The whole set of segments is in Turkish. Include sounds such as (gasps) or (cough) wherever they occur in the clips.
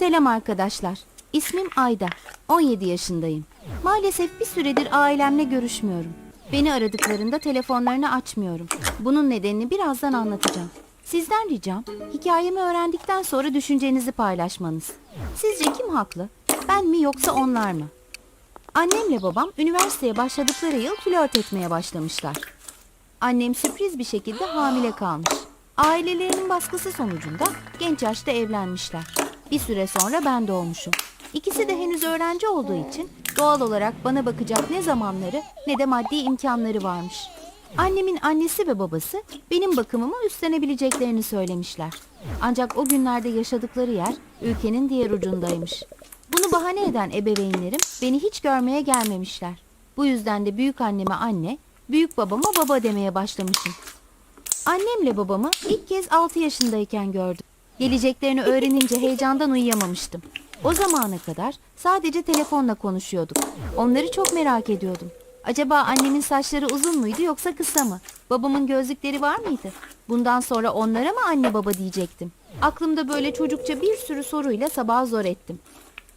Selam arkadaşlar. İsmim Ayda. 17 yaşındayım. Maalesef bir süredir ailemle görüşmüyorum. Beni aradıklarında telefonlarını açmıyorum. Bunun nedenini birazdan anlatacağım. Sizden ricam hikayemi öğrendikten sonra düşüncenizi paylaşmanız. Sizce kim haklı? Ben mi yoksa onlar mı? Annemle babam üniversiteye başladıkları yıl flört etmeye başlamışlar. Annem sürpriz bir şekilde hamile kalmış. Ailelerinin baskısı sonucunda genç yaşta evlenmişler. Bir süre sonra ben doğmuşum. İkisi de henüz öğrenci olduğu için doğal olarak bana bakacak ne zamanları ne de maddi imkanları varmış. Annemin annesi ve babası benim bakımımı üstlenebileceklerini söylemişler. Ancak o günlerde yaşadıkları yer ülkenin diğer ucundaymış. Bunu bahane eden ebeveynlerim beni hiç görmeye gelmemişler. Bu yüzden de büyük anneme anne, büyük babama baba demeye başlamışım. Annemle babamı ilk kez 6 yaşındayken gördüm. Geleceklerini öğrenince heyecandan uyuyamamıştım. O zamana kadar sadece telefonla konuşuyorduk. Onları çok merak ediyordum. Acaba annemin saçları uzun muydu yoksa kısa mı? Babamın gözlükleri var mıydı? Bundan sonra onlara mı anne baba diyecektim? Aklımda böyle çocukça bir sürü soruyla sabah zor ettim.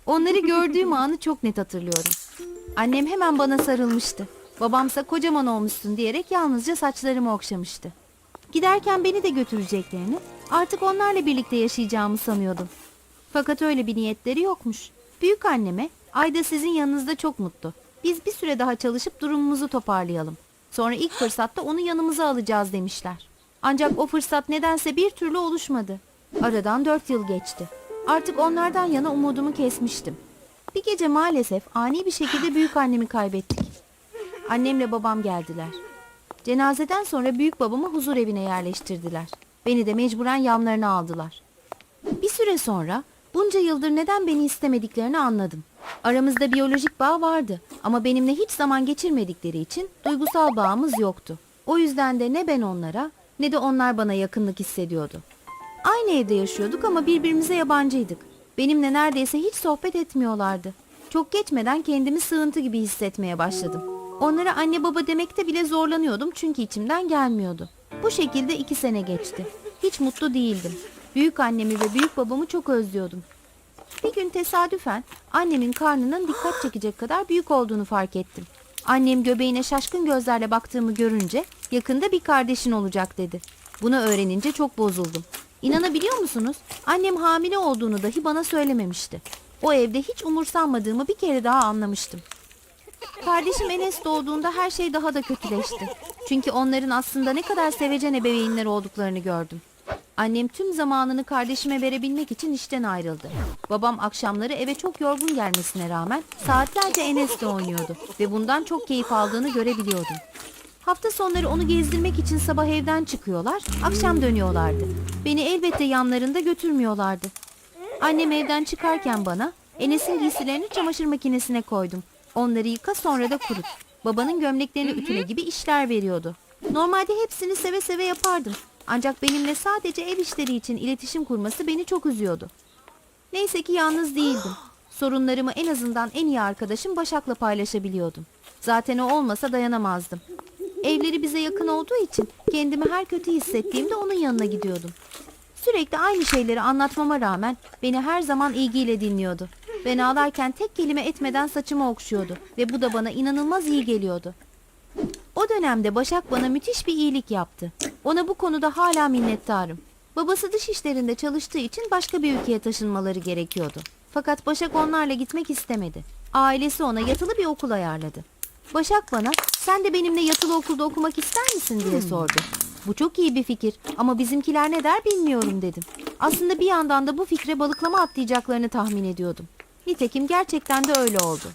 Onları gördüğüm (laughs) anı çok net hatırlıyorum. Annem hemen bana sarılmıştı. Babamsa kocaman olmuşsun diyerek yalnızca saçlarımı okşamıştı. Giderken beni de götüreceklerini, artık onlarla birlikte yaşayacağımı sanıyordum. Fakat öyle bir niyetleri yokmuş. Büyük anneme, Ayda sizin yanınızda çok mutlu. Biz bir süre daha çalışıp durumumuzu toparlayalım. Sonra ilk fırsatta onu yanımıza alacağız demişler. Ancak o fırsat nedense bir türlü oluşmadı. Aradan dört yıl geçti. Artık onlardan yana umudumu kesmiştim. Bir gece maalesef ani bir şekilde büyük annemi kaybettik. Annemle babam geldiler. Cenazeden sonra büyük babamı huzur evine yerleştirdiler. Beni de mecburen yanlarına aldılar. Bir süre sonra bunca yıldır neden beni istemediklerini anladım. Aramızda biyolojik bağ vardı ama benimle hiç zaman geçirmedikleri için duygusal bağımız yoktu. O yüzden de ne ben onlara ne de onlar bana yakınlık hissediyordu. Aynı evde yaşıyorduk ama birbirimize yabancıydık. Benimle neredeyse hiç sohbet etmiyorlardı. Çok geçmeden kendimi sığıntı gibi hissetmeye başladım. Onlara anne baba demekte bile zorlanıyordum çünkü içimden gelmiyordu. Bu şekilde iki sene geçti. Hiç mutlu değildim. Büyük annemi ve büyük babamı çok özlüyordum. Bir gün tesadüfen annemin karnının dikkat çekecek kadar büyük olduğunu fark ettim. Annem göbeğine şaşkın gözlerle baktığımı görünce yakında bir kardeşin olacak dedi. Bunu öğrenince çok bozuldum. İnanabiliyor musunuz? Annem hamile olduğunu dahi bana söylememişti. O evde hiç umursanmadığımı bir kere daha anlamıştım. Kardeşim Enes doğduğunda her şey daha da kötüleşti. Çünkü onların aslında ne kadar sevecen ebeveynler olduklarını gördüm. Annem tüm zamanını kardeşime verebilmek için işten ayrıldı. Babam akşamları eve çok yorgun gelmesine rağmen saatlerce Enes'le oynuyordu ve bundan çok keyif aldığını görebiliyordum. Hafta sonları onu gezdirmek için sabah evden çıkıyorlar, akşam dönüyorlardı. Beni elbette yanlarında götürmüyorlardı. Annem evden çıkarken bana Enes'in giysilerini çamaşır makinesine koydum. Onları yıka sonra da kurut. Babanın gömleklerini ütüle gibi işler veriyordu. Normalde hepsini seve seve yapardım. Ancak benimle sadece ev işleri için iletişim kurması beni çok üzüyordu. Neyse ki yalnız değildim. (gasps) Sorunlarımı en azından en iyi arkadaşım Başak'la paylaşabiliyordum. Zaten o olmasa dayanamazdım. Evleri bize yakın olduğu için kendimi her kötü hissettiğimde onun yanına gidiyordum. Sürekli aynı şeyleri anlatmama rağmen beni her zaman ilgiyle dinliyordu. Ben ağlarken tek kelime etmeden saçımı okşuyordu ve bu da bana inanılmaz iyi geliyordu. O dönemde Başak bana müthiş bir iyilik yaptı. Ona bu konuda hala minnettarım. Babası dış işlerinde çalıştığı için başka bir ülkeye taşınmaları gerekiyordu. Fakat Başak onlarla gitmek istemedi. Ailesi ona yatılı bir okul ayarladı. Başak bana sen de benimle yatılı okulda okumak ister misin diye sordu. Bu çok iyi bir fikir ama bizimkiler ne der bilmiyorum dedim. Aslında bir yandan da bu fikre balıklama atlayacaklarını tahmin ediyordum. Nitekim gerçekten de öyle oldu.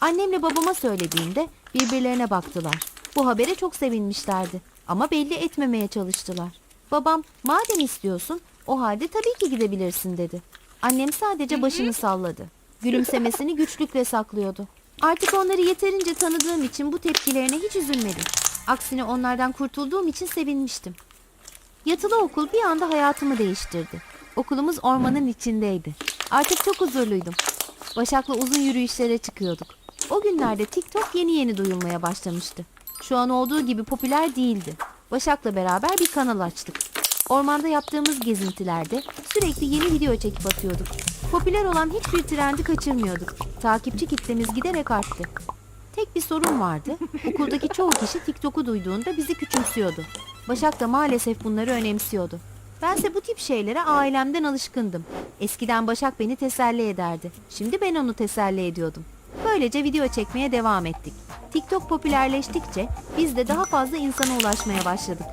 Annemle babama söylediğimde birbirlerine baktılar. Bu habere çok sevinmişlerdi ama belli etmemeye çalıştılar. Babam madem istiyorsun o halde tabii ki gidebilirsin dedi. Annem sadece başını salladı. Gülümsemesini güçlükle saklıyordu. Artık onları yeterince tanıdığım için bu tepkilerine hiç üzülmedim. Aksine onlardan kurtulduğum için sevinmiştim. Yatılı okul bir anda hayatımı değiştirdi. Okulumuz ormanın içindeydi. Artık çok huzurluydum. Başak'la uzun yürüyüşlere çıkıyorduk. O günlerde TikTok yeni yeni duyulmaya başlamıştı. Şu an olduğu gibi popüler değildi. Başak'la beraber bir kanal açtık. Ormanda yaptığımız gezintilerde sürekli yeni video çekip atıyorduk. Popüler olan hiçbir trendi kaçırmıyorduk. Takipçi kitlemiz giderek arttı. Tek bir sorun vardı. Okuldaki çoğu kişi TikTok'u duyduğunda bizi küçümsüyordu. Başak da maalesef bunları önemsiyordu. Bense bu tip şeylere ailemden alışkındım. Eskiden Başak beni teselli ederdi. Şimdi ben onu teselli ediyordum. Böylece video çekmeye devam ettik. TikTok popülerleştikçe biz de daha fazla insana ulaşmaya başladık.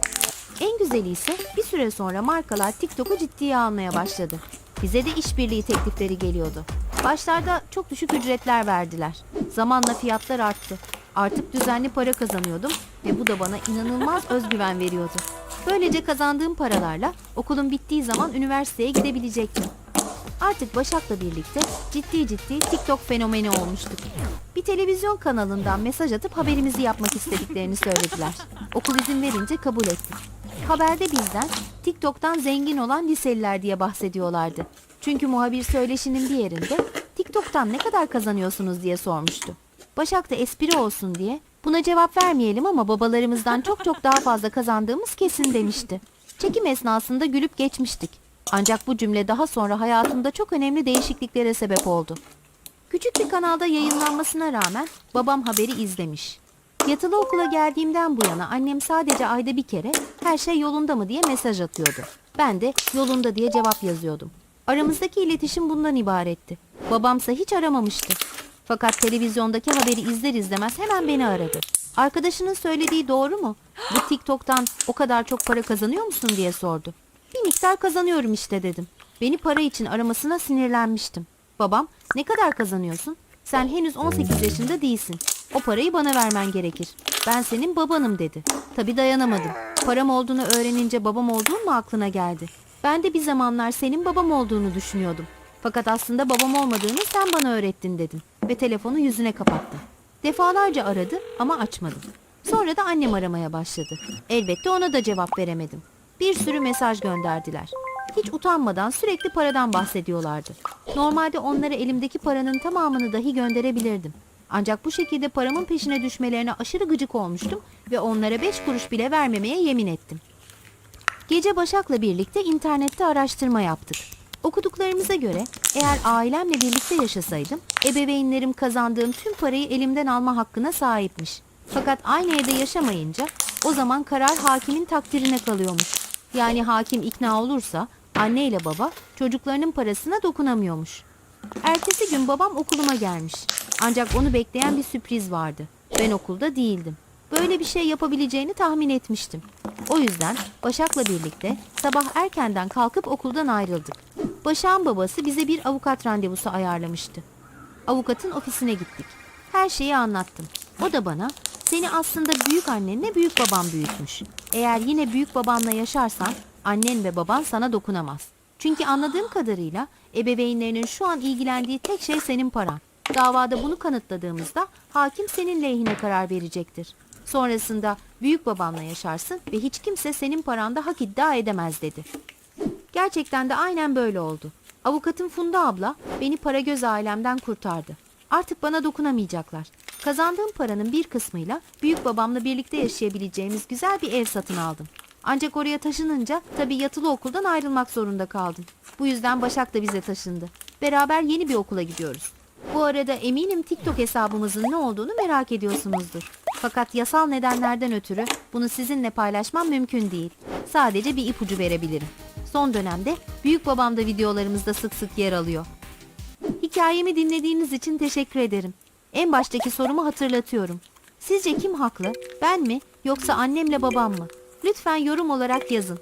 En güzeli ise bir süre sonra markalar TikTok'u ciddiye almaya başladı. Bize de işbirliği teklifleri geliyordu. Başlarda çok düşük ücretler verdiler. Zamanla fiyatlar arttı. Artık düzenli para kazanıyordum ve bu da bana inanılmaz özgüven veriyordu. Böylece kazandığım paralarla okulun bittiği zaman üniversiteye gidebilecektim. Artık Başak'la birlikte ciddi ciddi TikTok fenomeni olmuştuk. Bir televizyon kanalından mesaj atıp haberimizi yapmak istediklerini söylediler. Okul izin verince kabul ettik. Haberde bizden TikTok'tan zengin olan liseliler diye bahsediyorlardı. Çünkü muhabir söyleşinin bir yerinde TikTok'tan ne kadar kazanıyorsunuz diye sormuştu. Başak da espri olsun diye buna cevap vermeyelim ama babalarımızdan çok çok daha fazla kazandığımız kesin demişti. Çekim esnasında gülüp geçmiştik. Ancak bu cümle daha sonra hayatımda çok önemli değişikliklere sebep oldu. Küçük bir kanalda yayınlanmasına rağmen babam haberi izlemiş. Yatılı okula geldiğimden bu yana annem sadece ayda bir kere her şey yolunda mı diye mesaj atıyordu. Ben de yolunda diye cevap yazıyordum. Aramızdaki iletişim bundan ibaretti. Babamsa hiç aramamıştı. Fakat televizyondaki haberi izler izlemez hemen beni aradı. Arkadaşının söylediği doğru mu? Bu TikTok'tan o kadar çok para kazanıyor musun diye sordu. Bir miktar kazanıyorum işte dedim. Beni para için aramasına sinirlenmiştim. Babam ne kadar kazanıyorsun? Sen henüz 18 yaşında değilsin. O parayı bana vermen gerekir. Ben senin babanım dedi. Tabii dayanamadım. Param olduğunu öğrenince babam olduğum mu aklına geldi? Ben de bir zamanlar senin babam olduğunu düşünüyordum. Fakat aslında babam olmadığını sen bana öğrettin dedim. Ve telefonu yüzüne kapattı. Defalarca aradı ama açmadım. Sonra da annem aramaya başladı. Elbette ona da cevap veremedim. Bir sürü mesaj gönderdiler. Hiç utanmadan sürekli paradan bahsediyorlardı. Normalde onlara elimdeki paranın tamamını dahi gönderebilirdim. Ancak bu şekilde paramın peşine düşmelerine aşırı gıcık olmuştum ve onlara beş kuruş bile vermemeye yemin ettim. Gece Başak'la birlikte internette araştırma yaptık. Okuduklarımıza göre eğer ailemle birlikte yaşasaydım ebeveynlerim kazandığım tüm parayı elimden alma hakkına sahipmiş. Fakat aynı evde yaşamayınca o zaman karar hakimin takdirine kalıyormuş. Yani hakim ikna olursa anne ile baba çocuklarının parasına dokunamıyormuş. Ertesi gün babam okuluma gelmiş. Ancak onu bekleyen bir sürpriz vardı. Ben okulda değildim. Böyle bir şey yapabileceğini tahmin etmiştim. O yüzden Başak'la birlikte sabah erkenden kalkıp okuldan ayrıldık. Başak'ın babası bize bir avukat randevusu ayarlamıştı. Avukatın ofisine gittik. Her şeyi anlattım. O da bana seni aslında büyük annenle büyük babam büyütmüş. Eğer yine büyük babanla yaşarsan annen ve baban sana dokunamaz. Çünkü anladığım kadarıyla ebeveynlerinin şu an ilgilendiği tek şey senin paran. Davada bunu kanıtladığımızda hakim senin lehine karar verecektir. Sonrasında büyük babanla yaşarsın ve hiç kimse senin paranda hak iddia edemez dedi. Gerçekten de aynen böyle oldu. Avukatım Funda abla beni para göz ailemden kurtardı. Artık bana dokunamayacaklar. Kazandığım paranın bir kısmıyla büyük babamla birlikte yaşayabileceğimiz güzel bir ev satın aldım. Ancak oraya taşınınca tabii yatılı okuldan ayrılmak zorunda kaldım. Bu yüzden Başak da bize taşındı. Beraber yeni bir okula gidiyoruz. Bu arada eminim TikTok hesabımızın ne olduğunu merak ediyorsunuzdur. Fakat yasal nedenlerden ötürü bunu sizinle paylaşmam mümkün değil. Sadece bir ipucu verebilirim. Son dönemde büyük babam da videolarımızda sık sık yer alıyor. Hikayemi dinlediğiniz için teşekkür ederim. En baştaki sorumu hatırlatıyorum. Sizce kim haklı? Ben mi yoksa annemle babam mı? Lütfen yorum olarak yazın.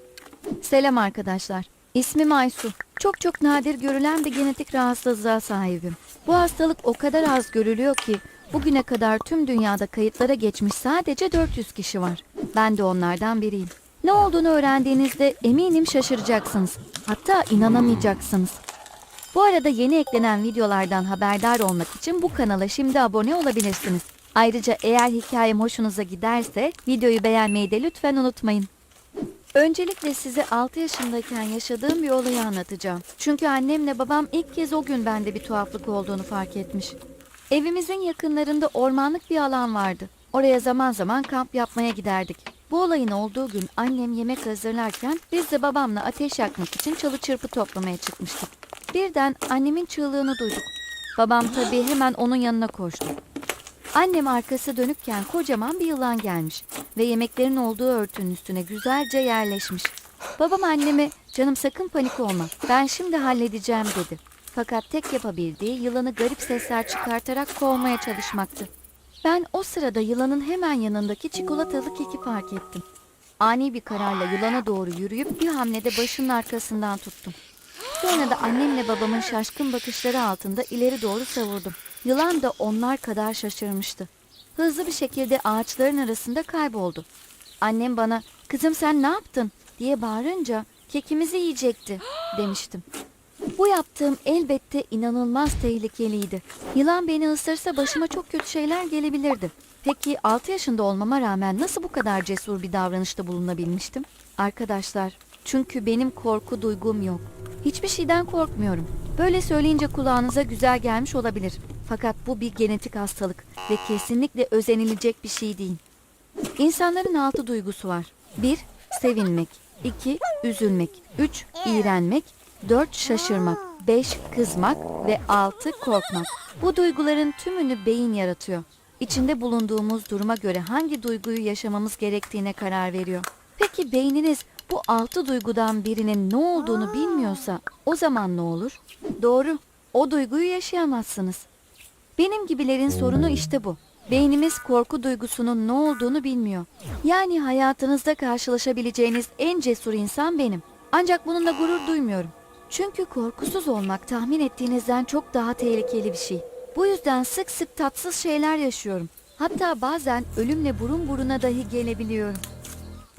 Selam arkadaşlar. İsmim Aysu. Çok çok nadir görülen bir genetik rahatsızlığa sahibim. Bu hastalık o kadar az görülüyor ki bugüne kadar tüm dünyada kayıtlara geçmiş sadece 400 kişi var. Ben de onlardan biriyim. Ne olduğunu öğrendiğinizde eminim şaşıracaksınız. Hatta inanamayacaksınız. Bu arada yeni eklenen videolardan haberdar olmak için bu kanala şimdi abone olabilirsiniz. Ayrıca eğer hikayem hoşunuza giderse videoyu beğenmeyi de lütfen unutmayın. Öncelikle size 6 yaşındayken yaşadığım bir olayı anlatacağım. Çünkü annemle babam ilk kez o gün bende bir tuhaflık olduğunu fark etmiş. Evimizin yakınlarında ormanlık bir alan vardı. Oraya zaman zaman kamp yapmaya giderdik. Bu olayın olduğu gün annem yemek hazırlarken biz de babamla ateş yakmak için çalı çırpı toplamaya çıkmıştık. Birden annemin çığlığını duyduk. Babam tabii hemen onun yanına koştu. Annem arkası dönükken kocaman bir yılan gelmiş ve yemeklerin olduğu örtünün üstüne güzelce yerleşmiş. Babam anneme canım sakın panik olma ben şimdi halledeceğim dedi. Fakat tek yapabildiği yılanı garip sesler çıkartarak kovmaya çalışmaktı. Ben o sırada yılanın hemen yanındaki çikolatalı keki fark ettim. Ani bir kararla yılana doğru yürüyüp bir hamlede başının arkasından tuttum. Sonra da annemle babamın şaşkın bakışları altında ileri doğru savurdum. Yılan da onlar kadar şaşırmıştı. Hızlı bir şekilde ağaçların arasında kayboldu. Annem bana kızım sen ne yaptın diye bağırınca kekimizi yiyecekti demiştim. Bu yaptığım elbette inanılmaz tehlikeliydi. Yılan beni ısırsa başıma çok kötü şeyler gelebilirdi. Peki 6 yaşında olmama rağmen nasıl bu kadar cesur bir davranışta bulunabilmiştim? Arkadaşlar, çünkü benim korku duygum yok. Hiçbir şeyden korkmuyorum. Böyle söyleyince kulağınıza güzel gelmiş olabilir. Fakat bu bir genetik hastalık ve kesinlikle özenilecek bir şey değil. İnsanların altı duygusu var. 1. Sevinmek 2. Üzülmek 3. iğrenmek 4. Şaşırmak 5. Kızmak ve 6. Korkmak. Bu duyguların tümünü beyin yaratıyor. İçinde bulunduğumuz duruma göre hangi duyguyu yaşamamız gerektiğine karar veriyor. Peki beyniniz bu altı duygudan birinin ne olduğunu bilmiyorsa o zaman ne olur? Doğru, o duyguyu yaşayamazsınız. Benim gibilerin sorunu işte bu. Beynimiz korku duygusunun ne olduğunu bilmiyor. Yani hayatınızda karşılaşabileceğiniz en cesur insan benim. Ancak bununla gurur duymuyorum. Çünkü korkusuz olmak tahmin ettiğinizden çok daha tehlikeli bir şey. Bu yüzden sık sık tatsız şeyler yaşıyorum. Hatta bazen ölümle burun buruna dahi gelebiliyorum.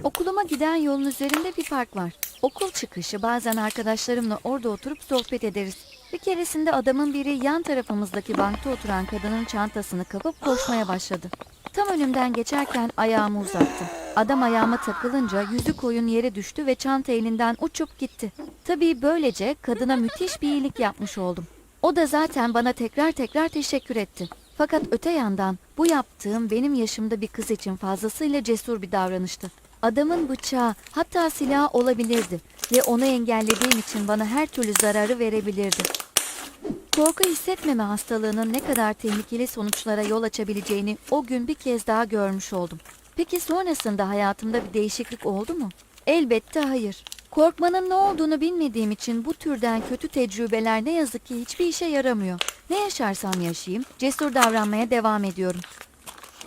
Okuluma giden yolun üzerinde bir park var. Okul çıkışı bazen arkadaşlarımla orada oturup sohbet ederiz. Bir keresinde adamın biri yan tarafımızdaki bankta oturan kadının çantasını kapıp koşmaya başladı. Tam önümden geçerken ayağımı uzattım. Adam ayağıma takılınca yüzü koyun yere düştü ve çanta elinden uçup gitti. Tabii böylece kadına müthiş bir iyilik yapmış oldum. O da zaten bana tekrar tekrar teşekkür etti. Fakat öte yandan bu yaptığım benim yaşımda bir kız için fazlasıyla cesur bir davranıştı. Adamın bıçağı hatta silahı olabilirdi ve onu engellediğim için bana her türlü zararı verebilirdi. Korku hissetmeme hastalığının ne kadar tehlikeli sonuçlara yol açabileceğini o gün bir kez daha görmüş oldum. Peki sonrasında hayatımda bir değişiklik oldu mu? Elbette hayır. Korkmanın ne olduğunu bilmediğim için bu türden kötü tecrübeler ne yazık ki hiçbir işe yaramıyor. Ne yaşarsam yaşayayım, cesur davranmaya devam ediyorum.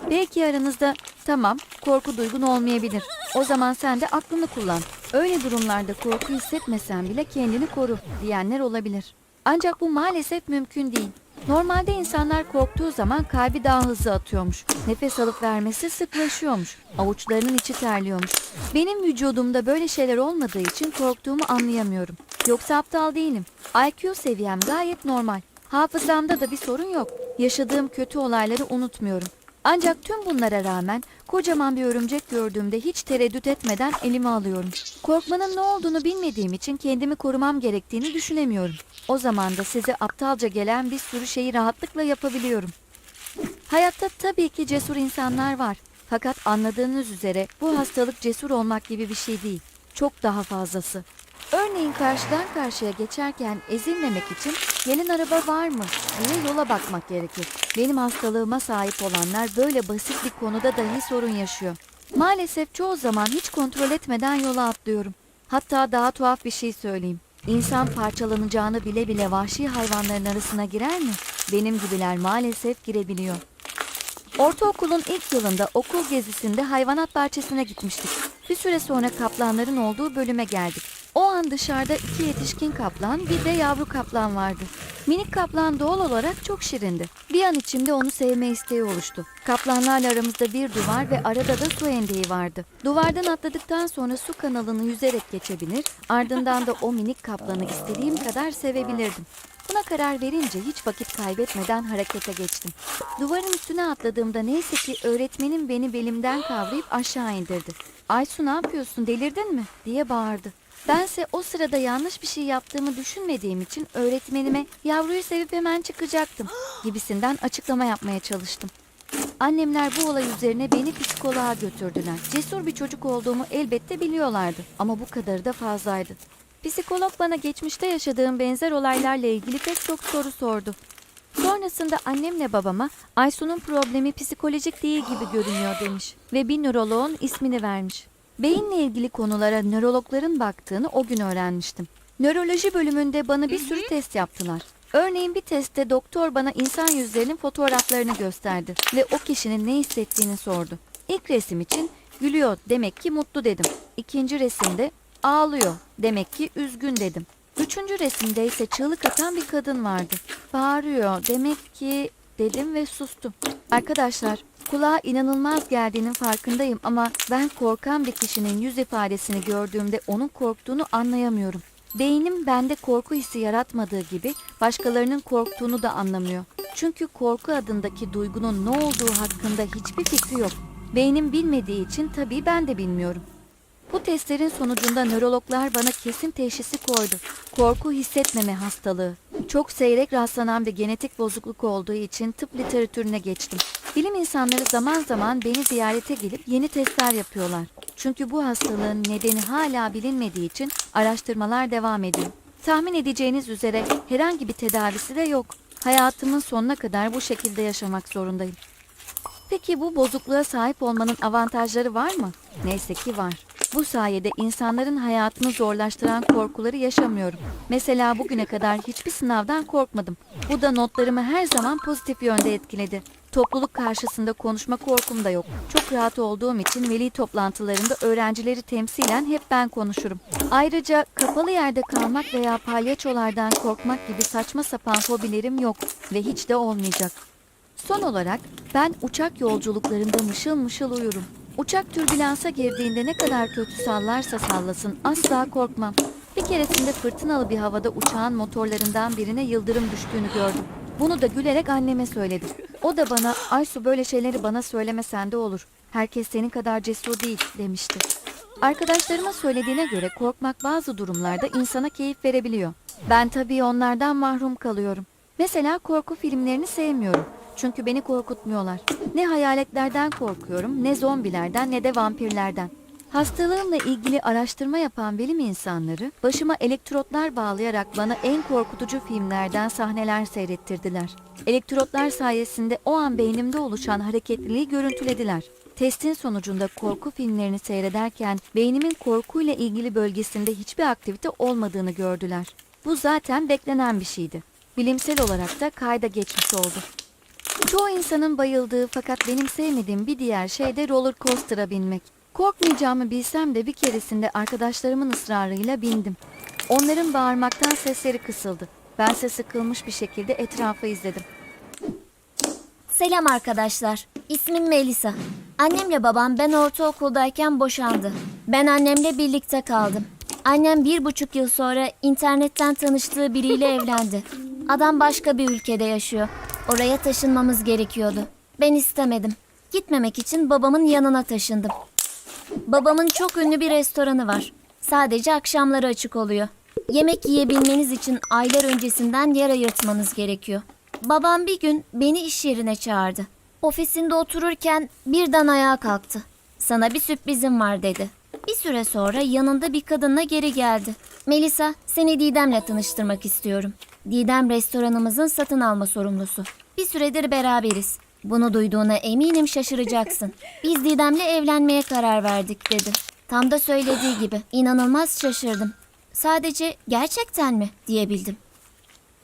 Belki aranızda tamam korku duygun olmayabilir. O zaman sen de aklını kullan. Öyle durumlarda korku hissetmesen bile kendini koru diyenler olabilir. Ancak bu maalesef mümkün değil. Normalde insanlar korktuğu zaman kalbi daha hızlı atıyormuş. Nefes alıp vermesi sıklaşıyormuş. Avuçlarının içi terliyormuş. Benim vücudumda böyle şeyler olmadığı için korktuğumu anlayamıyorum. Yoksa aptal değilim. IQ seviyem gayet normal. Hafızamda da bir sorun yok. Yaşadığım kötü olayları unutmuyorum. Ancak tüm bunlara rağmen kocaman bir örümcek gördüğümde hiç tereddüt etmeden elime alıyorum. Korkmanın ne olduğunu bilmediğim için kendimi korumam gerektiğini düşünemiyorum. O zaman da size aptalca gelen bir sürü şeyi rahatlıkla yapabiliyorum. Hayatta tabii ki cesur insanlar var. Fakat anladığınız üzere bu hastalık cesur olmak gibi bir şey değil. Çok daha fazlası. Örneğin karşıdan karşıya geçerken ezilmemek için gelen araba var mı diye yola bakmak gerekir. Benim hastalığıma sahip olanlar böyle basit bir konuda dahi sorun yaşıyor. Maalesef çoğu zaman hiç kontrol etmeden yola atlıyorum. Hatta daha tuhaf bir şey söyleyeyim. İnsan parçalanacağını bile bile vahşi hayvanların arasına girer mi? Benim gibiler maalesef girebiliyor. Ortaokulun ilk yılında okul gezisinde hayvanat bahçesine gitmiştik. Bir süre sonra kaplanların olduğu bölüme geldik. O an dışarıda iki yetişkin kaplan bir de yavru kaplan vardı. Minik kaplan doğal olarak çok şirindi. Bir an içimde onu sevme isteği oluştu. Kaplanlarla aramızda bir duvar ve arada da su endeği vardı. Duvardan atladıktan sonra su kanalını yüzerek geçebilir, ardından da o minik kaplanı istediğim kadar sevebilirdim. Buna karar verince hiç vakit kaybetmeden harekete geçtim. Duvarın üstüne atladığımda neyse ki öğretmenim beni belimden kavrayıp aşağı indirdi. Aysu ne yapıyorsun delirdin mi diye bağırdı. Bense o sırada yanlış bir şey yaptığımı düşünmediğim için öğretmenime yavruyu sevip hemen çıkacaktım gibisinden açıklama yapmaya çalıştım. Annemler bu olay üzerine beni psikoloğa götürdüler. Cesur bir çocuk olduğumu elbette biliyorlardı ama bu kadarı da fazlaydı. Psikolog bana geçmişte yaşadığım benzer olaylarla ilgili pek çok soru sordu. Sonrasında annemle babama Aysu'nun problemi psikolojik değil gibi görünüyor demiş ve bir nöroloğun ismini vermiş. Beyinle ilgili konulara nörologların baktığını o gün öğrenmiştim. Nöroloji bölümünde bana bir sürü test yaptılar. Örneğin bir testte doktor bana insan yüzlerinin fotoğraflarını gösterdi ve o kişinin ne hissettiğini sordu. İlk resim için gülüyor demek ki mutlu dedim. İkinci resimde ağlıyor demek ki üzgün dedim. Üçüncü resimde ise çığlık atan bir kadın vardı. Bağırıyor demek ki dedim ve sustum. Arkadaşlar kulağa inanılmaz geldiğinin farkındayım ama ben korkan bir kişinin yüz ifadesini gördüğümde onun korktuğunu anlayamıyorum. Beynim bende korku hissi yaratmadığı gibi başkalarının korktuğunu da anlamıyor. Çünkü korku adındaki duygunun ne olduğu hakkında hiçbir fikri yok. Beynim bilmediği için tabii ben de bilmiyorum. Bu testlerin sonucunda nörologlar bana kesin teşhisi koydu. Korku hissetmeme hastalığı. Çok seyrek rastlanan bir genetik bozukluk olduğu için tıp literatürüne geçtim. Bilim insanları zaman zaman beni ziyarete gelip yeni testler yapıyorlar. Çünkü bu hastalığın nedeni hala bilinmediği için araştırmalar devam ediyor. Tahmin edeceğiniz üzere herhangi bir tedavisi de yok. Hayatımın sonuna kadar bu şekilde yaşamak zorundayım. Peki bu bozukluğa sahip olmanın avantajları var mı? Neyse ki var. Bu sayede insanların hayatını zorlaştıran korkuları yaşamıyorum. Mesela bugüne kadar hiçbir sınavdan korkmadım. Bu da notlarımı her zaman pozitif yönde etkiledi. Topluluk karşısında konuşma korkum da yok. Çok rahat olduğum için veli toplantılarında öğrencileri temsilen hep ben konuşurum. Ayrıca kapalı yerde kalmak veya palyaçolardan korkmak gibi saçma sapan fobilerim yok ve hiç de olmayacak. Son olarak ben uçak yolculuklarında mışıl mışıl uyurum. Uçak türbülansa girdiğinde ne kadar kötü sallarsa sallasın asla korkmam. Bir keresinde fırtınalı bir havada uçağın motorlarından birine yıldırım düştüğünü gördüm. Bunu da gülerek anneme söyledim. O da bana Aysu böyle şeyleri bana söylemesen de olur. Herkes senin kadar cesur değil demişti. Arkadaşlarıma söylediğine göre korkmak bazı durumlarda insana keyif verebiliyor. Ben tabii onlardan mahrum kalıyorum. Mesela korku filmlerini sevmiyorum. Çünkü beni korkutmuyorlar. Ne hayaletlerden korkuyorum, ne zombilerden ne de vampirlerden. Hastalığımla ilgili araştırma yapan bilim insanları başıma elektrotlar bağlayarak bana en korkutucu filmlerden sahneler seyrettirdiler. Elektrotlar sayesinde o an beynimde oluşan hareketliliği görüntülediler. Testin sonucunda korku filmlerini seyrederken beynimin korkuyla ilgili bölgesinde hiçbir aktivite olmadığını gördüler. Bu zaten beklenen bir şeydi. Bilimsel olarak da kayda geçmiş oldu. Çoğu insanın bayıldığı fakat benim sevmediğim bir diğer şey de roller coaster'a binmek. Korkmayacağımı bilsem de bir keresinde arkadaşlarımın ısrarıyla bindim. Onların bağırmaktan sesleri kısıldı. Bense sıkılmış bir şekilde etrafı izledim. Selam arkadaşlar. İsmim Melisa. Annemle babam ben ortaokuldayken boşandı. Ben annemle birlikte kaldım. Annem bir buçuk yıl sonra internetten tanıştığı biriyle (laughs) evlendi. Adam başka bir ülkede yaşıyor. Oraya taşınmamız gerekiyordu. Ben istemedim. Gitmemek için babamın yanına taşındım. Babamın çok ünlü bir restoranı var. Sadece akşamları açık oluyor. Yemek yiyebilmeniz için aylar öncesinden yer ayırtmanız gerekiyor. Babam bir gün beni iş yerine çağırdı. Ofisinde otururken birden ayağa kalktı. Sana bir sürprizim var dedi. Bir süre sonra yanında bir kadınla geri geldi. Melisa, seni Didem'le tanıştırmak istiyorum. Didem restoranımızın satın alma sorumlusu. Bir süredir beraberiz. Bunu duyduğuna eminim şaşıracaksın. (laughs) Biz Didem'le evlenmeye karar verdik dedi. Tam da söylediği gibi. İnanılmaz şaşırdım. Sadece gerçekten mi diyebildim.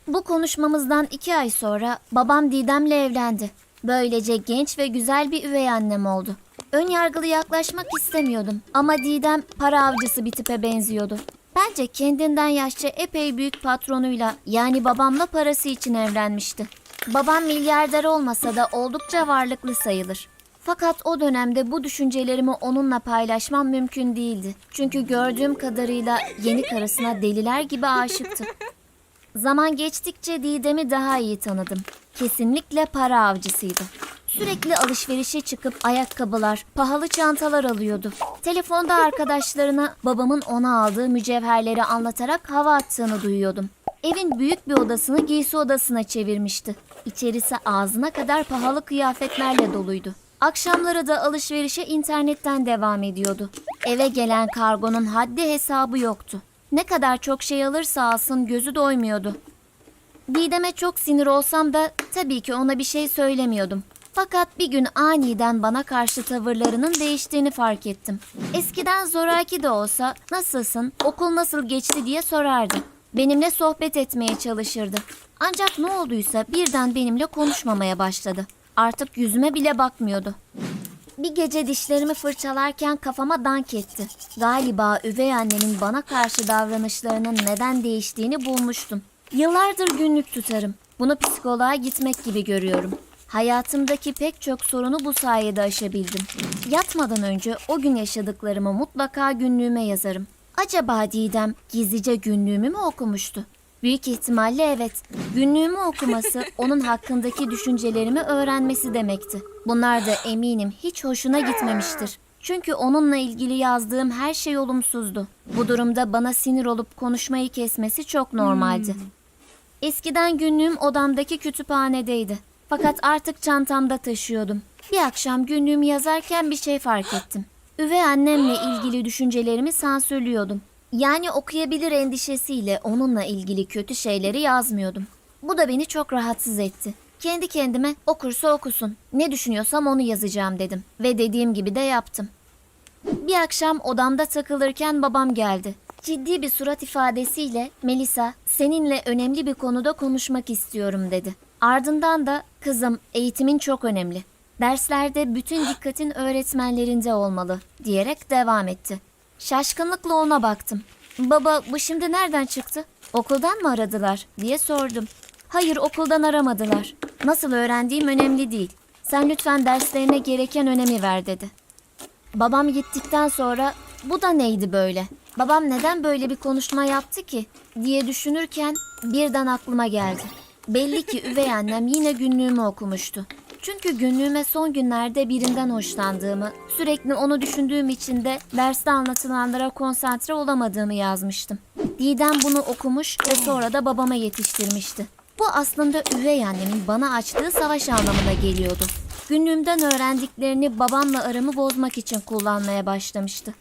Bu konuşmamızdan iki ay sonra babam Didem'le evlendi. Böylece genç ve güzel bir üvey annem oldu. Ön yargılı yaklaşmak istemiyordum ama Didem para avcısı bir tipe benziyordu. Bence kendinden yaşça epey büyük patronuyla yani babamla parası için evlenmişti. Babam milyarder olmasa da oldukça varlıklı sayılır. Fakat o dönemde bu düşüncelerimi onunla paylaşmam mümkün değildi. Çünkü gördüğüm kadarıyla yeni karısına deliler gibi aşıktı. Zaman geçtikçe Didem'i daha iyi tanıdım. Kesinlikle para avcısıydı. Sürekli alışverişe çıkıp ayakkabılar, pahalı çantalar alıyordu. Telefonda arkadaşlarına babamın ona aldığı mücevherleri anlatarak hava attığını duyuyordum. Evin büyük bir odasını giysi odasına çevirmişti. İçerisi ağzına kadar pahalı kıyafetlerle doluydu. Akşamları da alışverişe internetten devam ediyordu. Eve gelen kargonun haddi hesabı yoktu. Ne kadar çok şey alırsa alsın gözü doymuyordu. Didem'e çok sinir olsam da tabii ki ona bir şey söylemiyordum. Fakat bir gün aniden bana karşı tavırlarının değiştiğini fark ettim. Eskiden zoraki de olsa nasılsın, okul nasıl geçti diye sorardı. Benimle sohbet etmeye çalışırdı. Ancak ne olduysa birden benimle konuşmamaya başladı. Artık yüzüme bile bakmıyordu. Bir gece dişlerimi fırçalarken kafama dank etti. Galiba üvey annemin bana karşı davranışlarının neden değiştiğini bulmuştum. Yıllardır günlük tutarım. Bunu psikoloğa gitmek gibi görüyorum. Hayatımdaki pek çok sorunu bu sayede aşabildim. Yatmadan önce o gün yaşadıklarımı mutlaka günlüğüme yazarım. Acaba Didem gizlice günlüğümü mü okumuştu? Büyük ihtimalle evet. Günlüğümü okuması (laughs) onun hakkındaki düşüncelerimi öğrenmesi demekti. Bunlar da eminim hiç hoşuna gitmemiştir. Çünkü onunla ilgili yazdığım her şey olumsuzdu. Bu durumda bana sinir olup konuşmayı kesmesi çok normaldi. Eskiden günlüğüm odamdaki kütüphanedeydi. Fakat artık çantamda taşıyordum. Bir akşam günlüğümü yazarken bir şey fark ettim. Üvey annemle ilgili düşüncelerimi sansürlüyordum. Yani okuyabilir endişesiyle onunla ilgili kötü şeyleri yazmıyordum. Bu da beni çok rahatsız etti. Kendi kendime okursa okusun. Ne düşünüyorsam onu yazacağım dedim. Ve dediğim gibi de yaptım. Bir akşam odamda takılırken babam geldi. Ciddi bir surat ifadesiyle Melisa seninle önemli bir konuda konuşmak istiyorum dedi. Ardından da kızım eğitimin çok önemli. Derslerde bütün dikkatin öğretmenlerinde olmalı diyerek devam etti. Şaşkınlıkla ona baktım. Baba bu şimdi nereden çıktı? Okuldan mı aradılar diye sordum. Hayır okuldan aramadılar. Nasıl öğrendiğim önemli değil. Sen lütfen derslerine gereken önemi ver dedi. Babam gittikten sonra bu da neydi böyle? Babam neden böyle bir konuşma yaptı ki diye düşünürken birden aklıma geldi. Belli ki üvey annem yine günlüğümü okumuştu. Çünkü günlüğüme son günlerde birinden hoşlandığımı, sürekli onu düşündüğüm için de derste anlatılanlara konsantre olamadığımı yazmıştım. Didem bunu okumuş ve sonra da babama yetiştirmişti. Bu aslında üvey annemin bana açtığı savaş anlamına geliyordu. Günlüğümden öğrendiklerini babamla aramı bozmak için kullanmaya başlamıştı.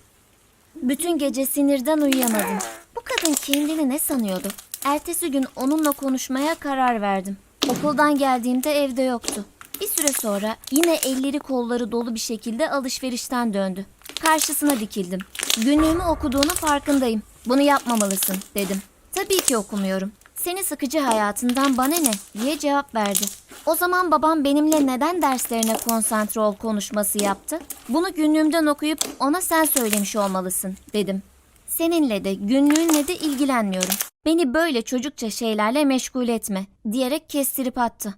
Bütün gece sinirden uyuyamadım. Bu kadın kendini ne sanıyordu? Ertesi gün onunla konuşmaya karar verdim. Okuldan geldiğimde evde yoktu. Bir süre sonra yine elleri kolları dolu bir şekilde alışverişten döndü. Karşısına dikildim. Günlüğümü okuduğunun farkındayım. Bunu yapmamalısın dedim. Tabii ki okumuyorum. Seni sıkıcı hayatından bana ne diye cevap verdi. O zaman babam benimle neden derslerine konsantre ol konuşması yaptı? Bunu günlüğümden okuyup ona sen söylemiş olmalısın dedim. Seninle de günlüğünle de ilgilenmiyorum. Beni böyle çocukça şeylerle meşgul etme diyerek kestirip attı.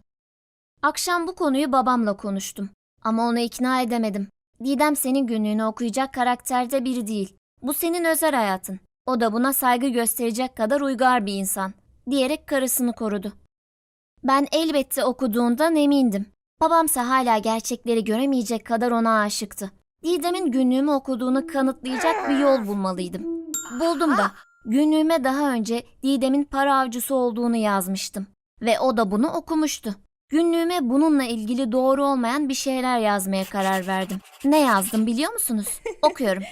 Akşam bu konuyu babamla konuştum. Ama onu ikna edemedim. Didem senin günlüğünü okuyacak karakterde biri değil. Bu senin özel hayatın. O da buna saygı gösterecek kadar uygar bir insan. Diyerek karısını korudu. Ben elbette okuduğundan emindim. Babamsa hala gerçekleri göremeyecek kadar ona aşıktı. Didem'in günlüğümü okuduğunu kanıtlayacak bir yol bulmalıydım. Buldum da. Günlüğüme daha önce Didem'in para avcısı olduğunu yazmıştım. Ve o da bunu okumuştu. Günlüğüme bununla ilgili doğru olmayan bir şeyler yazmaya karar verdim. Ne yazdım biliyor musunuz? (laughs) Okuyorum.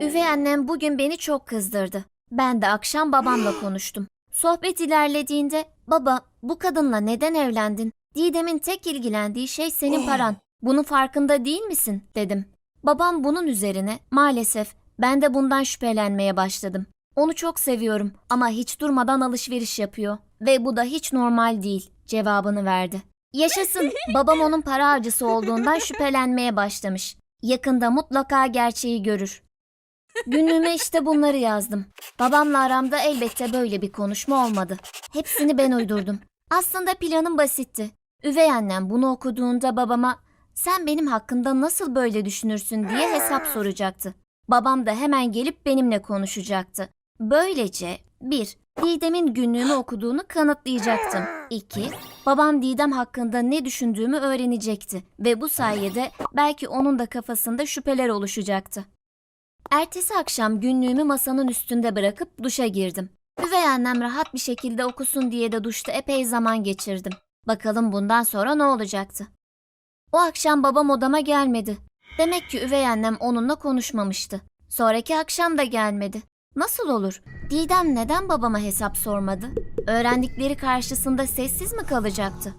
Üvey annem bugün beni çok kızdırdı. Ben de akşam babamla (gasps) konuştum. Sohbet ilerlediğinde baba bu kadınla neden evlendin? Didem'in tek ilgilendiği şey senin paran. Bunun farkında değil misin? dedim. Babam bunun üzerine maalesef ben de bundan şüphelenmeye başladım. Onu çok seviyorum ama hiç durmadan alışveriş yapıyor ve bu da hiç normal değil cevabını verdi. Yaşasın (laughs) babam onun para harcısı olduğundan şüphelenmeye başlamış. Yakında mutlaka gerçeği görür. Günlüğüme işte bunları yazdım. Babamla aramda elbette böyle bir konuşma olmadı. Hepsini ben uydurdum. Aslında planım basitti. Üvey annem bunu okuduğunda babama sen benim hakkında nasıl böyle düşünürsün diye hesap soracaktı. Babam da hemen gelip benimle konuşacaktı. Böylece 1. Didem'in günlüğümü okuduğunu kanıtlayacaktım. 2. Babam Didem hakkında ne düşündüğümü öğrenecekti ve bu sayede belki onun da kafasında şüpheler oluşacaktı. Ertesi akşam günlüğümü masanın üstünde bırakıp duşa girdim. Üvey annem rahat bir şekilde okusun diye de duşta epey zaman geçirdim. Bakalım bundan sonra ne olacaktı? O akşam babam odama gelmedi. Demek ki üvey annem onunla konuşmamıştı. Sonraki akşam da gelmedi. Nasıl olur? Didem neden babama hesap sormadı? Öğrendikleri karşısında sessiz mi kalacaktı?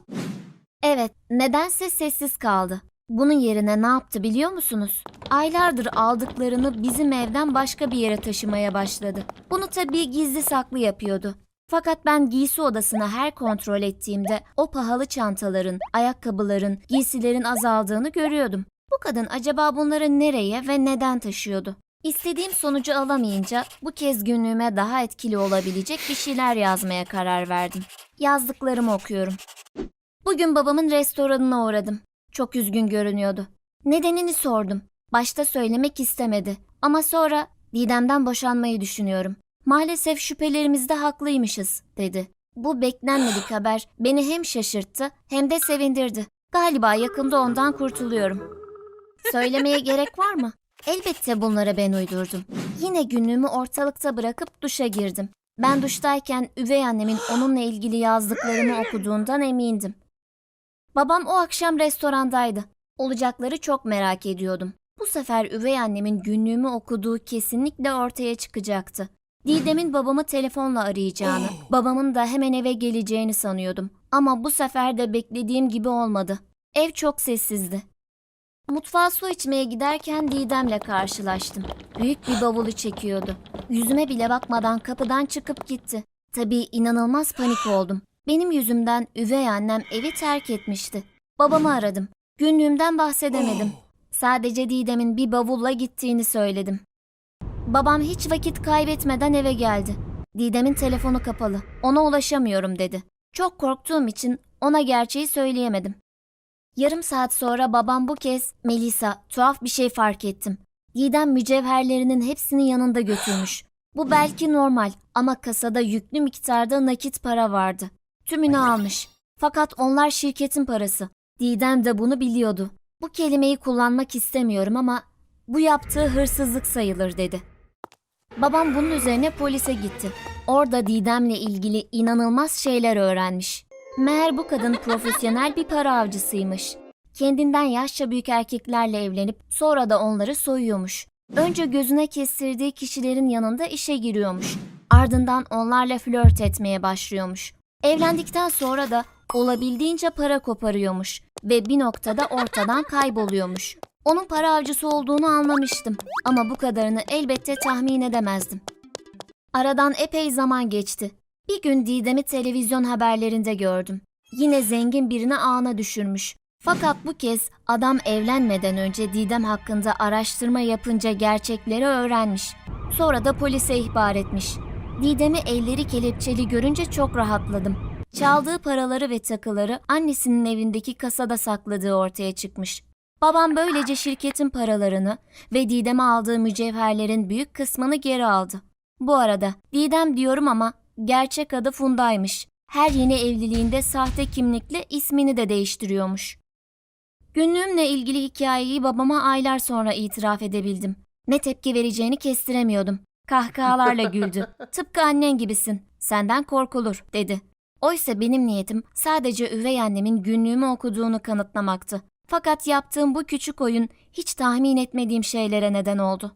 Evet, nedense sessiz kaldı. Bunun yerine ne yaptı biliyor musunuz? Aylardır aldıklarını bizim evden başka bir yere taşımaya başladı. Bunu tabii gizli saklı yapıyordu. Fakat ben giysi odasına her kontrol ettiğimde o pahalı çantaların, ayakkabıların, giysilerin azaldığını görüyordum. Bu kadın acaba bunları nereye ve neden taşıyordu? İstediğim sonucu alamayınca bu kez günlüğüme daha etkili olabilecek bir şeyler yazmaya karar verdim. Yazdıklarımı okuyorum. Bugün babamın restoranına uğradım. Çok üzgün görünüyordu. Nedenini sordum. Başta söylemek istemedi. Ama sonra Didem'den boşanmayı düşünüyorum. Maalesef şüphelerimizde haklıymışız, dedi. Bu beklenmedik (sighs) haber beni hem şaşırttı hem de sevindirdi. Galiba yakında ondan kurtuluyorum. Söylemeye (laughs) gerek var mı? Elbette bunlara ben uydurdum. Yine günlüğümü ortalıkta bırakıp duşa girdim. Ben duştayken üvey annemin onunla ilgili yazdıklarımı (gasps) okuduğundan emindim. Babam o akşam restorandaydı. Olacakları çok merak ediyordum. Bu sefer üvey annemin günlüğümü okuduğu kesinlikle ortaya çıkacaktı. Didem'in babamı telefonla arayacağını, (gasps) babamın da hemen eve geleceğini sanıyordum. Ama bu sefer de beklediğim gibi olmadı. Ev çok sessizdi. Mutfağa su içmeye giderken Didem'le karşılaştım. Büyük bir bavulu çekiyordu. Yüzüme bile bakmadan kapıdan çıkıp gitti. Tabii inanılmaz panik oldum. Benim yüzümden üvey annem evi terk etmişti. Babamı aradım. Günlüğümden bahsedemedim. (gasps) Sadece Didem'in bir bavulla gittiğini söyledim. Babam hiç vakit kaybetmeden eve geldi. Didem'in telefonu kapalı. Ona ulaşamıyorum dedi. Çok korktuğum için ona gerçeği söyleyemedim. Yarım saat sonra babam bu kez Melisa tuhaf bir şey fark ettim. Didem mücevherlerinin hepsini yanında götürmüş. Bu belki normal ama kasada yüklü miktarda nakit para vardı. Tümünü almış. Fakat onlar şirketin parası. Didem de bunu biliyordu. Bu kelimeyi kullanmak istemiyorum ama bu yaptığı hırsızlık sayılır dedi. Babam bunun üzerine polise gitti. Orada Didem'le ilgili inanılmaz şeyler öğrenmiş. Meğer bu kadın profesyonel bir para avcısıymış. Kendinden yaşça büyük erkeklerle evlenip sonra da onları soyuyormuş. Önce gözüne kestirdiği kişilerin yanında işe giriyormuş. Ardından onlarla flört etmeye başlıyormuş. Evlendikten sonra da olabildiğince para koparıyormuş ve bir noktada ortadan kayboluyormuş. Onun para avcısı olduğunu anlamıştım ama bu kadarını elbette tahmin edemezdim. Aradan epey zaman geçti. Bir gün Didem'i televizyon haberlerinde gördüm. Yine zengin birine ağına düşürmüş. Fakat bu kez adam evlenmeden önce Didem hakkında araştırma yapınca gerçekleri öğrenmiş. Sonra da polise ihbar etmiş. Didem'i elleri kelepçeli görünce çok rahatladım. Çaldığı paraları ve takıları annesinin evindeki kasada sakladığı ortaya çıkmış. Babam böylece şirketin paralarını ve Didem'e aldığı mücevherlerin büyük kısmını geri aldı. Bu arada Didem diyorum ama gerçek adı Funda'ymış. Her yeni evliliğinde sahte kimlikle ismini de değiştiriyormuş. Günlüğümle ilgili hikayeyi babama aylar sonra itiraf edebildim. Ne tepki vereceğini kestiremiyordum. Kahkahalarla güldü. (laughs) Tıpkı annen gibisin. Senden korkulur, dedi. Oysa benim niyetim sadece üvey annemin günlüğümü okuduğunu kanıtlamaktı. Fakat yaptığım bu küçük oyun hiç tahmin etmediğim şeylere neden oldu.